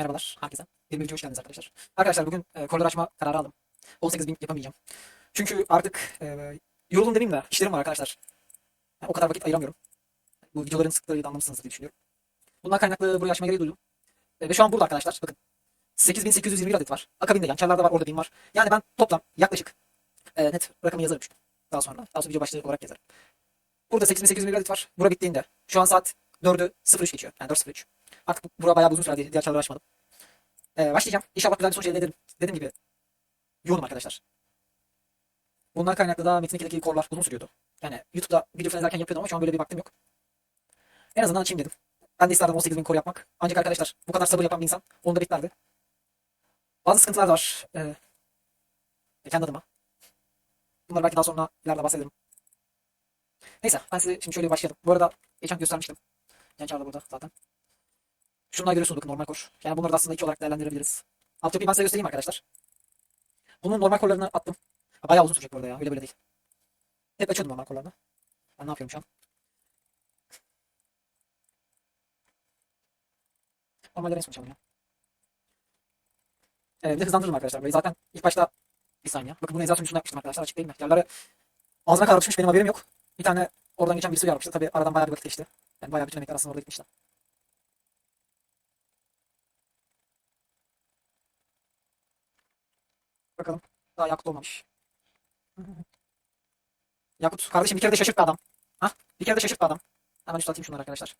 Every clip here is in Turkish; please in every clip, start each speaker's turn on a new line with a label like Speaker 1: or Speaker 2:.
Speaker 1: Merhabalar herkese. Yeni bir video hoş geldiniz arkadaşlar. Arkadaşlar bugün e, koridor açma kararı aldım. 18 bin yapamayacağım. Çünkü artık e, yoruldum demeyeyim de işlerim var arkadaşlar. Yani o kadar vakit ayıramıyorum. Bu videoların sıklığı da anlamışsınızdır diye düşünüyorum. Bundan kaynaklı burayı açma gereği duydum. E, ve şu an burada arkadaşlar. Bakın. 8821 adet var. Akabinde yançerlerde var, orada bin var. Yani ben toplam yaklaşık e, net rakamı yazarım işte. Daha sonra. Daha sonra video başlığı olarak yazarım. Burada 8821 adet var. Bura bittiğinde. Şu an saat 4'ü 03 geçiyor. Yani 4.03. Artık bu- bura bayağı uzun süre diğer çarları açmadım. Ee, başlayacağım. İnşallah güzel bir sonuç elde ederim. Dediğim gibi yoğunum arkadaşlar. Bundan kaynaklı da Metin 2'deki korlar uzun sürüyordu. Yani YouTube'da video falan izlerken yapıyordum ama şu an böyle bir vaktim yok. En azından açayım dedim. Ben de isterdim 18 bin kor yapmak. Ancak arkadaşlar bu kadar sabır yapan bir insan onu da beklerdi. Bazı sıkıntılar da var. Ee, kendi adıma. Bunları belki daha sonra ileride bahsederim. Neyse ben size şimdi şöyle başlayalım. Bu arada geçen göstermiştim. Yan çağrı burada zaten. Şunları görüyorsunuz bakın normal kor. Yani bunları da aslında iki olarak değerlendirebiliriz. Altyapıyı ben size göstereyim arkadaşlar. Bunun normal korlarını attım. Bayağı uzun sürecek bu arada ya. Öyle böyle değil. Hep açıyordum normal korlarını. Ben ne yapıyorum şu an? Normalde resmi çaldım ya. Evet, bir de hızlandırırım arkadaşlar. Böyle zaten ilk başta bir saniye. Bakın bunu ezan sunucusunda yapmıştım arkadaşlar. Açık değil mi? Yerlere ağzına kadar düşmüş. Benim haberim yok. Bir tane oradan geçen birisi uyarmıştı. Tabii aradan bayağı bir vakit geçti. Yani bayağı bütün emekler aslında orada gitmişti. Bakalım. Daha Yakut olmamış. Yakut kardeşim bir kere de şaşırttı adam. Hah bir kere de şaşırttı adam. Hemen üstü atayım şunları arkadaşlar.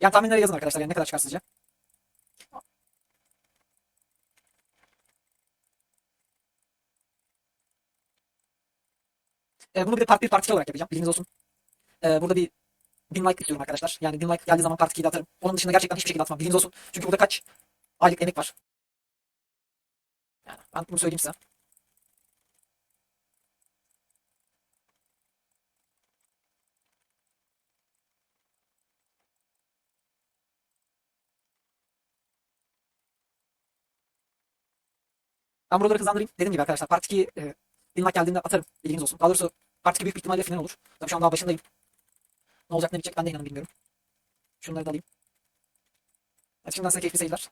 Speaker 1: Yani tahminleri yazın arkadaşlar. Yani ne kadar çıkar sizce? Ee, bunu bir de part 1 part 2 olarak yapacağım. Bilginiz olsun. Ee, burada bir 1000 like istiyorum arkadaşlar. Yani 1000 like geldiği zaman part 2'yi de atarım. Onun dışında gerçekten hiçbir şekilde atmam. Bilginiz olsun. Çünkü burada kaç aylık emek var. Ben bunu söyleyeyim size. Ben buraları hızlandırayım. Dediğim gibi arkadaşlar part 2 e, 1000 like geldiğinde atarım. Bilginiz olsun. Daha doğrusu part 2 büyük bir ihtimalle final olur. Tabii şu an daha başındayım. Ne olacak ne bitecek ben de inanın bilmiyorum. Şunları da alayım. Hadi şimdiden size keyifli seyirler.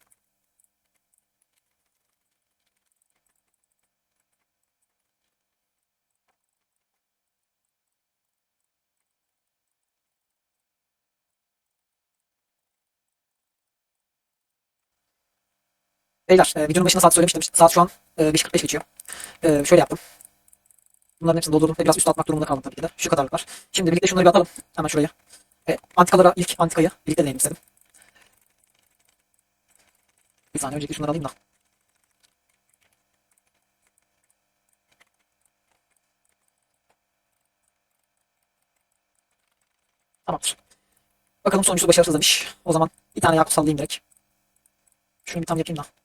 Speaker 1: Beyler, e, videonun başında saat söylemiştim. Saat şu an e, 5.45 geçiyor. E, şöyle yaptım. Bunların hepsini doldurdum ve biraz üst atmak durumunda kaldım tabii ki de. Şu kadarlıklar. Şimdi birlikte şunları bir atalım. Hemen şuraya. E, antikalara ilk antikayı birlikte deneyelim istedim. Bir saniye öncelikle şunları alayım da. Tamamdır. Bakalım sonucu başarısız demiş. O zaman bir tane yakut sallayayım direkt. Şunu bir tam yapayım da.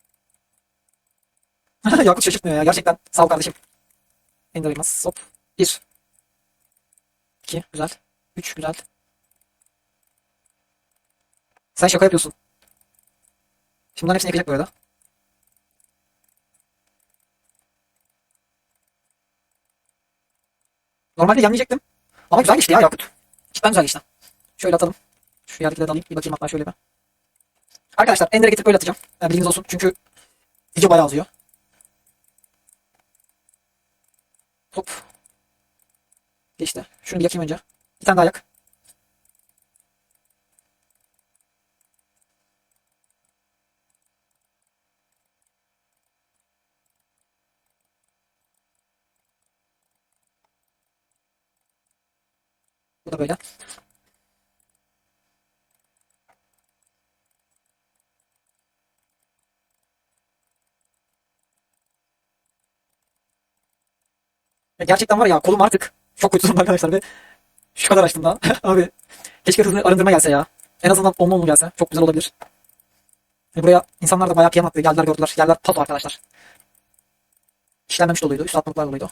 Speaker 1: Yakut şaşırtmıyor ya. Gerçekten sağ ol kardeşim. Ender Elmas. Hop. 1. 2. Güzel. 3. Güzel. Sen şaka yapıyorsun. Şimdi bunların hepsini yakacak bu arada. Normalde yanmayacaktım. Ama güzel geçti ya Yakut. Cidden güzel geçti. Şöyle atalım. Şu yerdekileri de alayım. Bir bakayım hatta şöyle bir. Arkadaşlar Ender'e getirip böyle atacağım. Yani bilginiz olsun. Çünkü video bayağı uzuyor. Hop. Geçti. Şunu bir yakayım önce. Bir tane daha yak. Bu da böyle. Gerçekten var ya kolum artık çok kötü arkadaşlar ve şu kadar açtım daha. Abi keşke hızlı arındırma gelse ya. En azından onlu onlu gelse çok güzel olabilir. E buraya insanlar da bayağı kıyam attı. Geldiler gördüler. Yerler pato arkadaşlar. İşlenmemiş doluydu. Üst atmalıklar doluydu.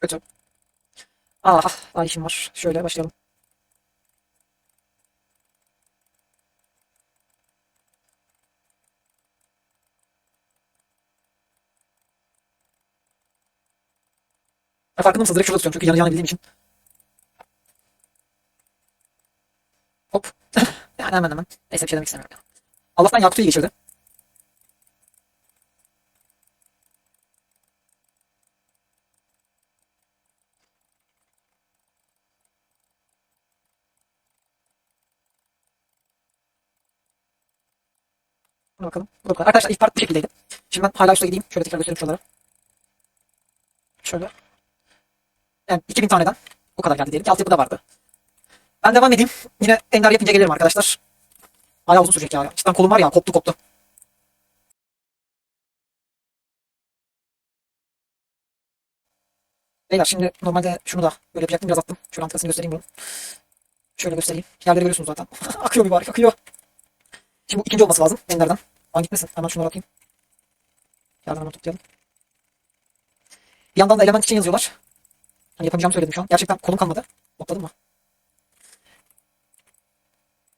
Speaker 1: Kötü. Ah, daha işim var. Şöyle başlayalım. Ha, farkında mısınız? Direkt şurada tutuyorum çünkü yanacağını bildiğim için. Hop. yani hemen hemen. Neyse bir şey demek istemiyorum ya. Allah'tan Yakut'u iyi geçirdi. Buna bakalım. Bu da bu kadar. Arkadaşlar ilk part bu şekildeydi. Şimdi ben hala üstte gideyim. Şöyle tekrar göstereyim şuraları. Şöyle. Yani 2000 taneden o kadar geldi diyelim ki altyapıda vardı. Ben devam edeyim. Yine Ender yapınca gelirim arkadaşlar. Bayağı uzun sürecek ya. Cidden kolum var ya koptu koptu. Beyler şimdi normalde şunu da böyle yapacaktım biraz attım. Şöyle antikasını göstereyim bunu. Şöyle göstereyim. Yerleri görüyorsunuz zaten. akıyor mübarek akıyor. Şimdi bu ikinci olması lazım Ender'den. Lan gitmesin. Hemen şunları atayım. Yerden hemen toplayalım. Bir yandan da element için yazıyorlar. Hani yapamayacağımı söyledim şu an. Gerçekten kolum kalmadı. Notladın mı?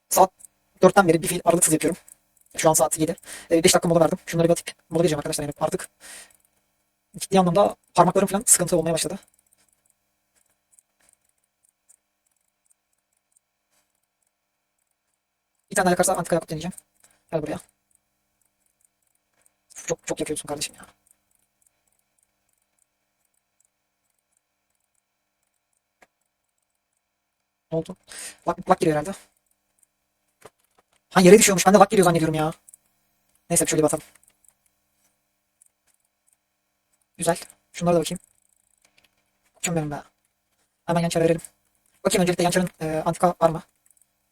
Speaker 1: Saat 4'ten beri bir fiil aralıksız yapıyorum. Şu an saat 7. 5 dakika mola verdim. Şunları bir atıp mola vereceğim arkadaşlar. Yani artık ciddi anlamda parmaklarım falan sıkıntı olmaya başladı. Bir tane yakarsa antika yakıp deneyeceğim. Gel buraya. Çok çok yakıyorsun kardeşim ya. Ne oldu? Lak, lak giriyor herhalde. Ha yere düşüyormuş. Ben de lak giriyor zannediyorum ya. Neyse şöyle bir atalım. Güzel. Şunlara da bakayım. Bakıyorum benim be. Hemen yan çara verelim. Bakayım öncelikle yan çarın e, antika var mı?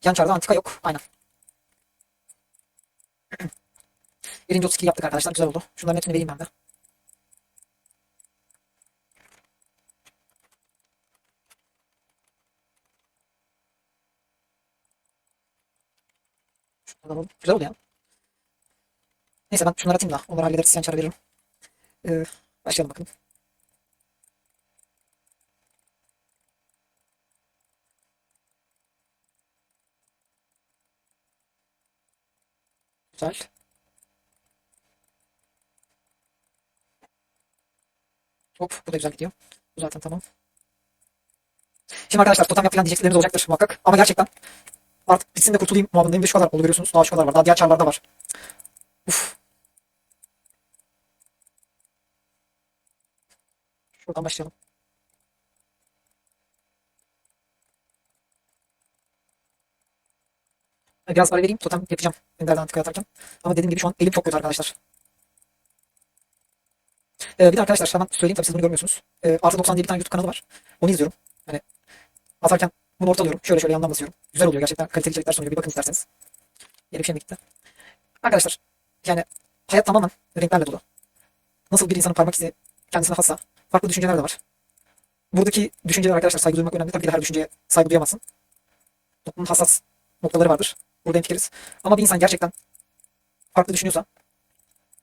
Speaker 1: Yan çarda antika yok. Aynen. Birinci 32 yaptık arkadaşlar. Güzel oldu. Şunların hepsini vereyim ben de. Alalım. Güzel oldu ya. Neyse ben şunları atayım da. Onları hallederiz. Çara veririm. Ee, başlayalım bakalım. Güzel. Hop bu da güzel gidiyor. Bu zaten tamam. Şimdi arkadaşlar totem yap falan diyecekleriniz olacaktır muhakkak. Ama gerçekten artık bitsin de kurtulayım muhabbindeyim ve şu kadar oldu görüyorsunuz. Daha şu kadar var. Daha diğer çarlarda var. Uf. Şuradan başlayalım. Biraz ara vereyim. Totem yapacağım. Ender'den antika atarken. Ama dediğim gibi şu an elim çok kötü arkadaşlar. Ee, bir de arkadaşlar hemen söyleyeyim tabii siz bunu görmüyorsunuz. Ee, Artı 90 diye bir tane YouTube kanalı var. Onu izliyorum. Hani atarken bunu ortalıyorum. Şöyle şöyle yandan basıyorum. Güzel oluyor gerçekten. Kaliteli içerikler sunuyor. Bir bakın isterseniz. Yeni bir şey gitti? Arkadaşlar yani hayat tamamen renklerle dolu. Nasıl bir insanın parmak izi kendisine hassa farklı düşünceler de var. Buradaki düşünceler arkadaşlar saygı duymak önemli. Tabii ki de her düşünceye saygı duyamazsın. Toplumun hassas noktaları vardır. Burada hemfikiriz. Ama bir insan gerçekten farklı düşünüyorsa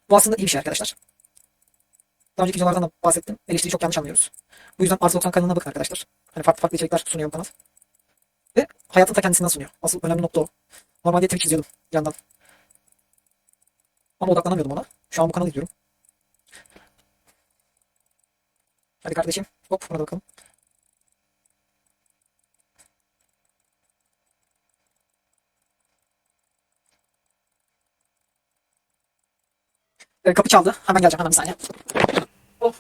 Speaker 1: bu aslında iyi bir şey arkadaşlar. Daha önceki videolardan da bahsettim. Eleştiriyi çok yanlış anlıyoruz. Bu yüzden Artı 90 kanalına bakın arkadaşlar. Hani farklı farklı içerikler sunuyor bu kanal. Ve hayatın ta kendisinden sunuyor. Asıl önemli nokta o. Normalde Twitch izliyordum yandan. Ama odaklanamıyordum ona. Şu an bu kanalı izliyorum. Hadi kardeşim. Hop buna bakalım. Kapı çaldı. Hemen geleceğim. Hemen bir saniye. Hop.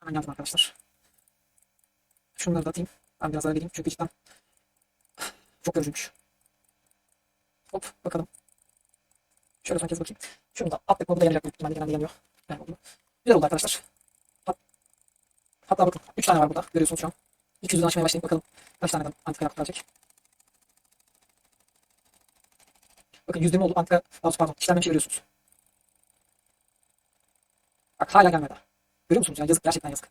Speaker 1: Hemen geldim arkadaşlar. Şunları da atayım. Ben biraz daha vereyim çünkü cidden çok yorucuymuş. Hop bakalım. Şöyle son kez bakayım. Şunu da attık bu da yanacak büyük ihtimalle genelde yanıyor. Yani oldu. Güzel oldu arkadaşlar. Hat Hatta bakın 3 tane var burada. Görüyorsunuz şu an. 200'den açmaya başlayayım bakalım. Kaç taneden antika yapıp gelecek. Bakın %20 oldu antika. Daha pardon. İşlenmemiş görüyorsunuz. Bak hala gelmedi. Görüyor musunuz ya? Yazık gerçekten yazık.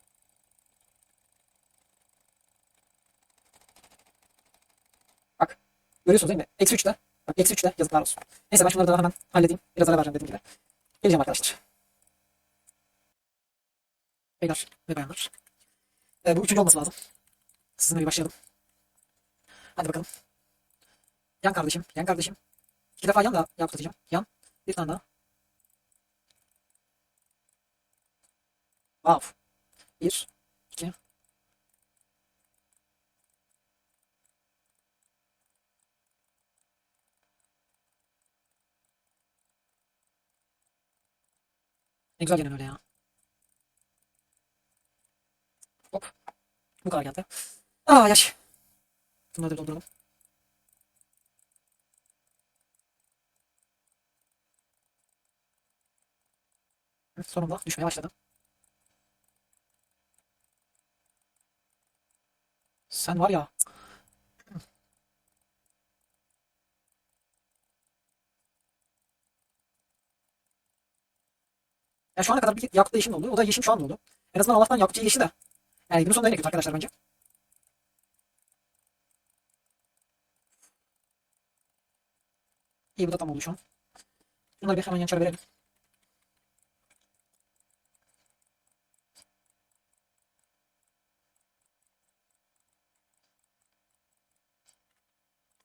Speaker 1: Bak. Görüyorsunuz değil mi? Eksi 3'te. Bak eksi 3'te yazıklar olsun. Neyse ben şunları da hemen halledeyim. Biraz ara vereceğim dediğim gibi. Geleceğim arkadaşlar. Beyler ve bayanlar. Ee, bu üçüncü olması lazım. Sizinle bir başlayalım. Hadi bakalım. Yan kardeşim. Yan kardeşim. İki defa yan da yakut atacağım. Yan. Bir tane daha. Wow. Bir. iki. Ne güzel gelen öyle ya. Hop. Bu kadar geldi. Aa yaş. Bunları da dolduralım. Sonunda düşmeye başladı. Sen var ya. Ya şu ana kadar bir yakıtlı yeşil oldu. O da yeşil şu an oldu. En azından Allah'tan yakıtçı yeşil de. Yani günün sonunda yine kötü arkadaşlar bence. İyi bu da tam oldu şu an. Bunları bir hemen yançara verelim.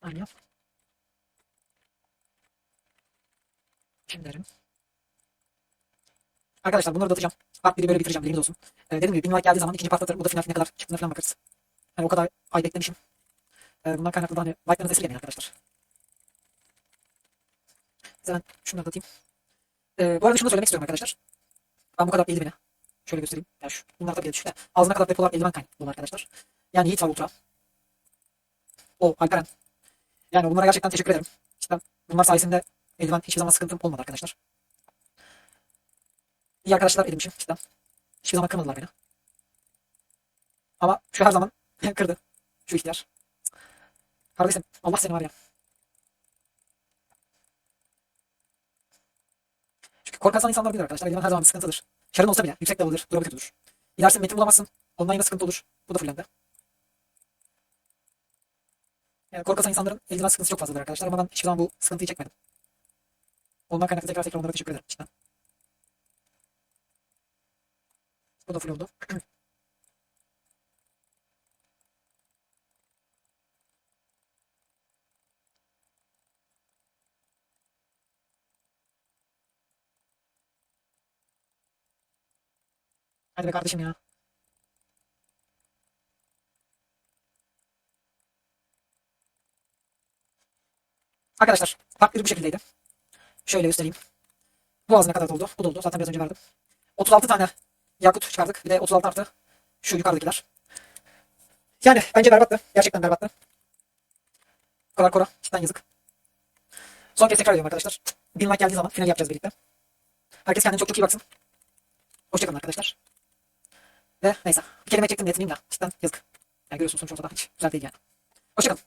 Speaker 1: Aynen. Şimdi derim. Arkadaşlar bunları da atacağım. Part 1'i böyle bitireceğim bilginiz olsun. Ee, dediğim gibi 1000 like geldiği zaman ikinci part atarım. Bu da final ne kadar çıktığına falan bakarız. Yani o kadar ay beklemişim. Ee, bundan kaynaklı da hani like'larınızı esirgemeyin arkadaşlar. Ben şunları da atayım. Ee, bu arada şunu da söylemek istiyorum arkadaşlar. Ben bu kadar eldiveni. Şöyle göstereyim. Yani şu, bunlar tabii düşük de. Ağzına kadar depolar eldiven kaynaklı arkadaşlar. Yani Yiğit var Ultra. O Alperen. Yani bunlara gerçekten teşekkür ederim. İşte bunlar sayesinde eldiven hiçbir zaman sıkıntım olmadı arkadaşlar. İyi arkadaşlar edinmişim cidden. Hiçbir zaman kırmadılar beni. Ama şu her zaman kırdı. Şu ihtiyar. Kardeşim Allah seni var ya. Çünkü korkarsan insanlar bilir arkadaşlar. Eldiven her zaman bir sıkıntıdır. Şarın olsa bile yüksek level'dır. Durabilir durur. Gidersin metin bulamazsın. Ondan yine sıkıntı olur. Bu da fullendi. Yani korkarsan insanların eldiven sıkıntısı çok fazladır arkadaşlar. Ama ben hiçbir zaman bu sıkıntıyı çekmedim. Ondan kaynaklı tekrar tekrar onlara teşekkür ederim. Cidden. Bu da full oldu. Hadi be kardeşim ya. Arkadaşlar 1 bu şekildeydi. Şöyle göstereyim. Bu ağzına kadar doldu. Bu doldu. Zaten biraz önce verdim. 36 tane yakut çıkardık. Bir de 36 artı şu yukarıdakiler. Yani bence berbattı. Gerçekten berbattı. Bu kadar kora. Cidden yazık. Son kez tekrar ediyorum arkadaşlar. Bin like geldiği zaman final yapacağız birlikte. Herkes kendine çok çok iyi baksın. Hoşçakalın arkadaşlar. Ve neyse. Bir kelime çektim diye yetineyim de. Cidden yazık. Yani görüyorsunuz sonuç ortada hiç güzel değil yani. Hoşçakalın.